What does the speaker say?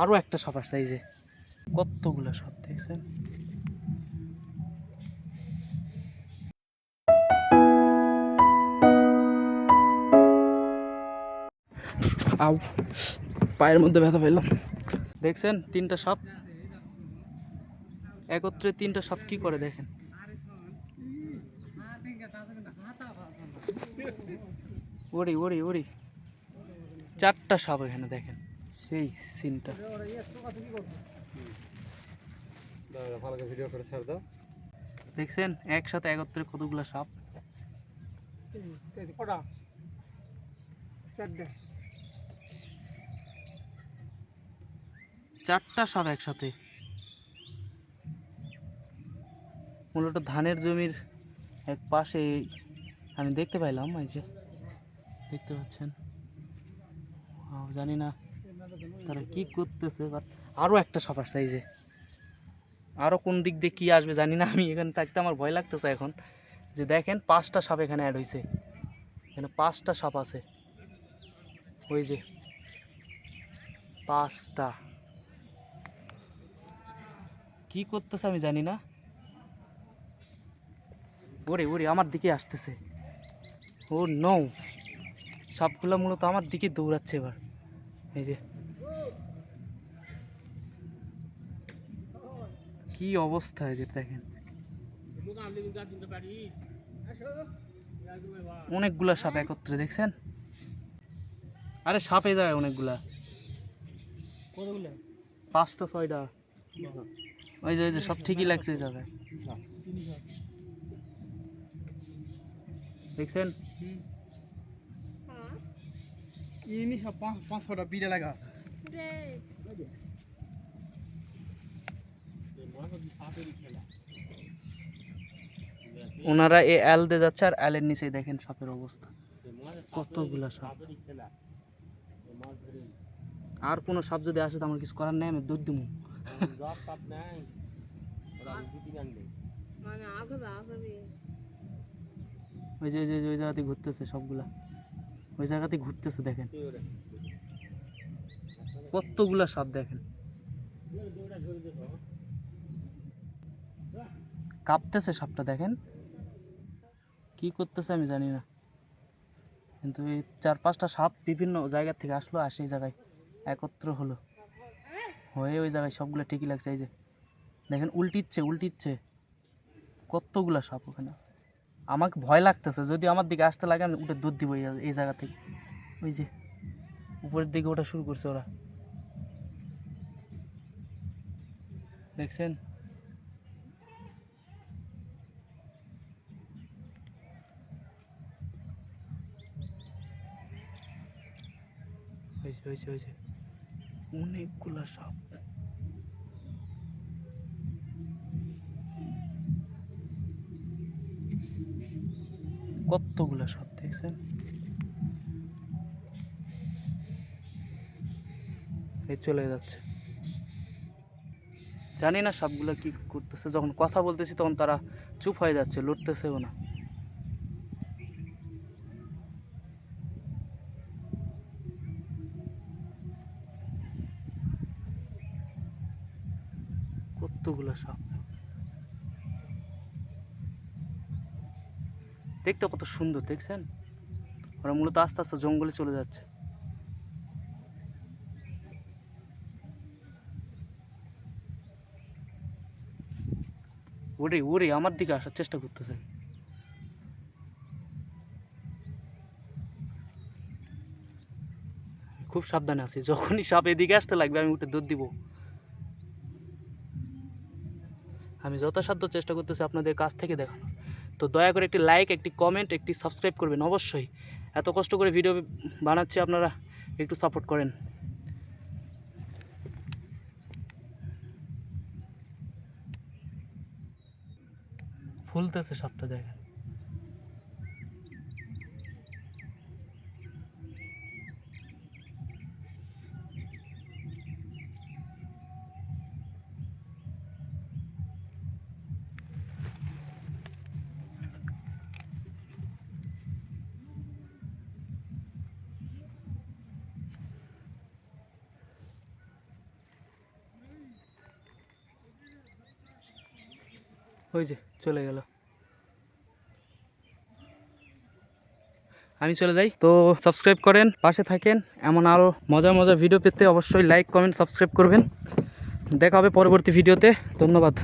আরও একটা সাপ আসছে, এই যে কতগুলো সাপ দেখছেন? আউ, পায়ের মধ্যে ব্যথা পেলাম দেখছেন, তিনটা সাপ? একত্রে তিনটা সাপ কি করে দেখেন? ওরি ওরি ওরি। চারটা সাপ এখানে দেখেন। সেই সিনটা দেখছেন? একসাথে একত্রে কতগুলো সাপ? চারটা সাপ একসাথে। মূলত ধানের জমির এক পাশে আমি দেখতে পাইলাম এই যে দেখতে পাচ্ছেন? জানি না তারা কি করতেছে? বাট আরও একটা সাপ আসছে এই যে। আরও কোন দিক দিয়ে কী আসবে জানি না, আমি এখানে থাকতে আমার ভয় লাগতেছে এখন। যে দেখেন, পাঁচটা সাপ এখানে অ্যাড হয়েছে এখানে পাঁচটা সাপ আছে। ওই যে, পাঁচটা। কি করতেছে আমি জানি না। ওরে ওরে, আমার দিকে আসতেছে। ও নৌ সবগুলো মূলত আমার দিকে দৌড়াচ্ছে এবার। এই যে কি অবস্থা এদের দেখেন? অনেকগুলা সাপ একত্রে দেখছেন? আরে সাপে যায় অনেকগুলা। পাঁচটা ছয়টা। ওই যে ওই যে সব ঠিকই লাগছে ওই জায়গায়। দেখছেন? ইনি সব পাঁচ পাঁচ ছটা বিড়ে লাগা। আছে ওনারা এ অ্যাল দিয়ে যাচ্ছে আর অ্যালের নিচে দেখেন সাপের অবস্থা। কতগুলা সাপ। আর কোনো সাপ যদি আসে তো আমার কিছু করার নেই, আমি দুধ দিব ওই যে ওই যে, ওই জায়গাতে ঘুরতেছে সবগুলা। ওই জায়গাতে ঘুরতেছে, দেখেন। কতগুলা সাপ দেখেন। কাঁপতেছে সাপটা দেখেন। কি করতেছে আমি জানি না। কিন্তু এই চার পাঁচটা সাপ বিভিন্ন জায়গা থেকে আসলো আর সেই জায়গায় একত্র হলো। হয়ে ওই জায়গায় সবগুলো ঠিকই লাগছে, এই যে। দেখেন, উল্টিচ্ছে উল্টিচ্ছে। কতগুলা সাপ ওখানে আমাকে ভয় লাগতেছে, যদি আমার দিকে আসতে লাগে, আমি উঠে দুধ দিব এই এই জায়গা থেকে। ওই যে, উপরের দিকে ওটা শুরু করছে ওরা। দেখছেন? হয়েছে হয়েছে হয়েছে। অনেকগুলা সাপ। কতগুলা সাপ দেখছেন? এই চলে যাচ্ছে। জানি না সাপগুলো কি করতেছে, যখন কথা বলতেছি তখন তারা চুপ হয়ে যাচ্ছে, লড়তেছেও না। কতগুলো সাপ দেখতে কত সুন্দর, দেখছেন? ওরা মূলত আস্তে আস্তে জঙ্গলে চলে যাচ্ছে। ওরে ওরে, আমার দিকে আসার চেষ্টা করতেছে খুব সাবধানে আছি, যখনই সাপ এদিকে আসতে লাগবে, আমি উঠে দৌড় দিব। আমি যথাসাধ্য চেষ্টা করতেছি আপনাদের কাছ থেকে দেখানো তো দয়া করে একটি লাইক একটি কমেন্ট একটি সাবস্ক্রাইব করবেন অবশ্যই। এত কষ্ট করে ভিডিও বানাচ্ছি আপনারা, একটু সাপোর্ট করেন। ফুলতেছে সাপটা দেখেন। ওই যে, চলে গেল। আমি চলে যাই। তো সাবস্ক্রাইব করেন, পাশে থাকেন। এমন আরও মজা মজা ভিডিও পেতে অবশ্যই লাইক কমেন্ট সাবস্ক্রাইব করবেন। দেখা হবে পরবর্তী ভিডিওতে ধন্যবাদ।